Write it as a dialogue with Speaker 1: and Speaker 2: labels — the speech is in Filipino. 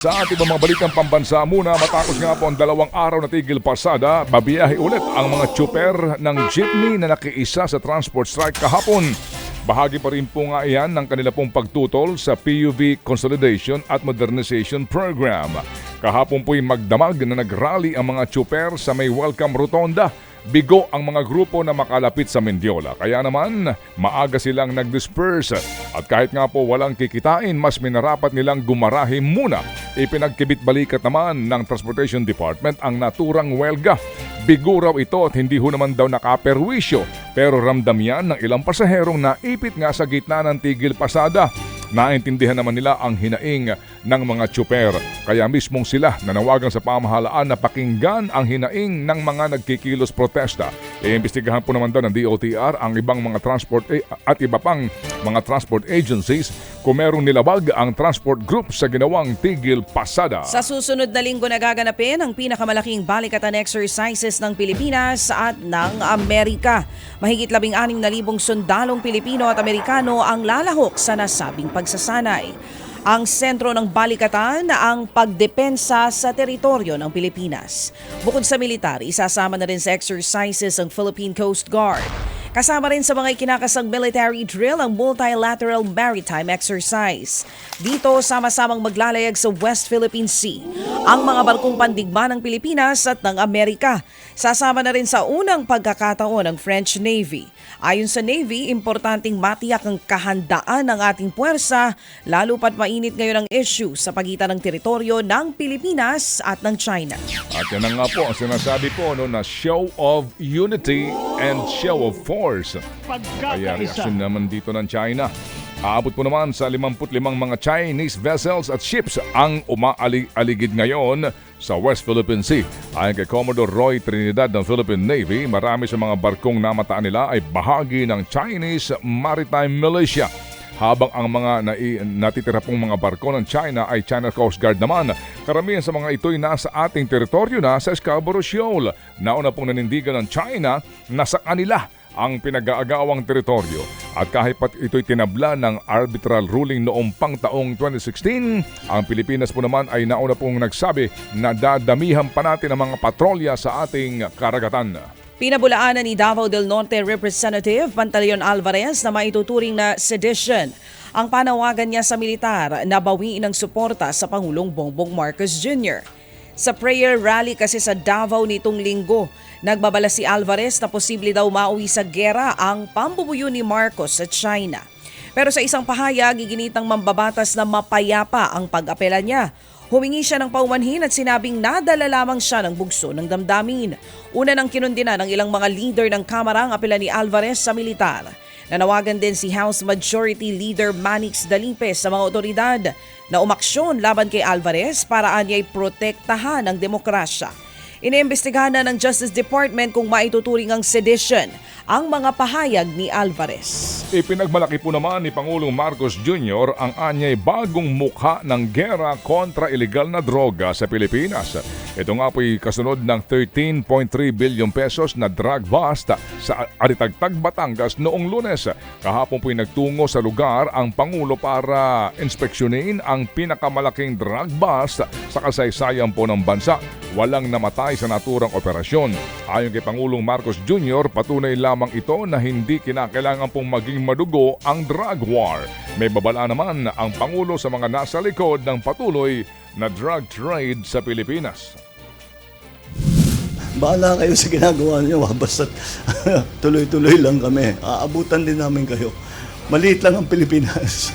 Speaker 1: Sa ating mga balitang pambansa muna matapos nga po ang dalawang araw na tigil pasada, babiyahe ulit ang mga tsuper ng jeepney na nakiisa sa transport strike kahapon. Bahagi pa rin po nga iyan ng kanila pong pagtutol sa PUV Consolidation at Modernization Program. Kahapon po'y magdamag na nagrally ang mga tsuper sa may welcome rotonda Bigo ang mga grupo na makalapit sa Mendiola. Kaya naman, maaga silang nag-disperse. At kahit nga po walang kikitain, mas minarapat nilang gumarahe muna. Ipinagkibit balikat naman ng Transportation Department ang naturang welga. Bigo raw ito at hindi ho naman daw nakaperwisyo. Pero ramdam yan ng ilang pasaherong naipit nga sa gitna ng tigil pasada. Naintindihan naman nila ang hinaing ng mga tsuper. Kaya mismong sila nanawagan sa pamahalaan na pakinggan ang hinaing ng mga nagkikilos protesta. Iimbestigahan po naman daw ng DOTR ang ibang mga transport a- at iba pang mga transport agencies kung merong nilabag ang transport group sa ginawang tigil pasada.
Speaker 2: Sa susunod na linggo nagaganapin ang pinakamalaking balikatan exercises ng Pilipinas at ng Amerika. Mahigit labing anim na libong sundalong Pilipino at Amerikano ang lalahok sa nasabing pagsasanay. Ang sentro ng balikatan ang pagdepensa sa teritoryo ng Pilipinas. Bukod sa militar, isasama na rin sa exercises ang Philippine Coast Guard. Kasama rin sa mga ikinakasang military drill ang multilateral maritime exercise. Dito, sama-samang maglalayag sa West Philippine Sea ang mga barkong pandigma ng Pilipinas at ng Amerika. Sasama na rin sa unang pagkakataon ng French Navy. Ayon sa Navy, importanteng matiyak ang kahandaan ng ating puwersa lalo pat mainit ngayon ang issue sa pagitan ng teritoryo ng Pilipinas at ng China.
Speaker 1: At yan nga po ang sinasabi po no, na show of unity and show of force. Kaya reaksyon naman dito ng China. Aabot po naman sa 55 mga Chinese vessels at ships ang umaaligid ngayon sa West Philippine Sea. Ayon kay Commodore Roy Trinidad ng Philippine Navy, marami sa mga barkong namataan nila ay bahagi ng Chinese Maritime Militia habang ang mga nai- natitira pong mga barko ng China ay China Coast Guard naman. Karamihan sa mga ito'y nasa ating teritoryo na sa Scarborough Shoal. Nauna pong nanindigan ng China na sa kanila ang pinag-aagawang teritoryo. At kahit pat ito'y tinabla ng arbitral ruling noong pang taong 2016, ang Pilipinas po naman ay nauna pong nagsabi na dadamihan pa natin ang mga patrolya sa ating karagatan.
Speaker 2: Pinabulaanan ni Davao del Norte Representative Pantaleon Alvarez na maituturing na sedition. Ang panawagan niya sa militar na bawiin ang suporta sa Pangulong Bongbong Marcos Jr. Sa prayer rally kasi sa Davao nitong linggo, nagbabala si Alvarez na posible daw mauwi sa gera ang pambubuyo ni Marcos sa China. Pero sa isang pahayag, iginitang mambabatas na mapayapa ang pag-apela niya. Humingi siya ng paumanhin at sinabing nadala lamang siya ng bugso ng damdamin. Una nang kinundina ng ilang mga leader ng Kamara ang apela ni Alvarez sa militar. Nanawagan din si House Majority Leader Manix Dalipe sa mga otoridad na umaksyon laban kay Alvarez para anya'y protektahan ang demokrasya. Iniimbestigahan na ng Justice Department kung maituturing ang sedition ang mga pahayag ni Alvarez.
Speaker 1: Ipinagmalaki po naman ni Pangulong Marcos Jr. ang anyay bagong mukha ng gera kontra ilegal na droga sa Pilipinas. Ito nga po'y kasunod ng 13.3 billion pesos na drug bust sa Aritagtag, Batangas noong lunes. Kahapon po'y nagtungo sa lugar ang Pangulo para inspeksyonin ang pinakamalaking drug bust sa kasaysayan po ng bansa. Walang namatay sa naturang operasyon. Ayon kay Pangulong Marcos Jr., patunay lamang ito na hindi kinakailangan pong maging madugo ang drug war. May babala naman ang Pangulo sa mga nasa likod ng patuloy na drug trade sa Pilipinas.
Speaker 3: Bahala kayo sa ginagawa niyo, basta tuloy-tuloy lang kami. Aabutan din namin kayo. Maliit lang ang Pilipinas.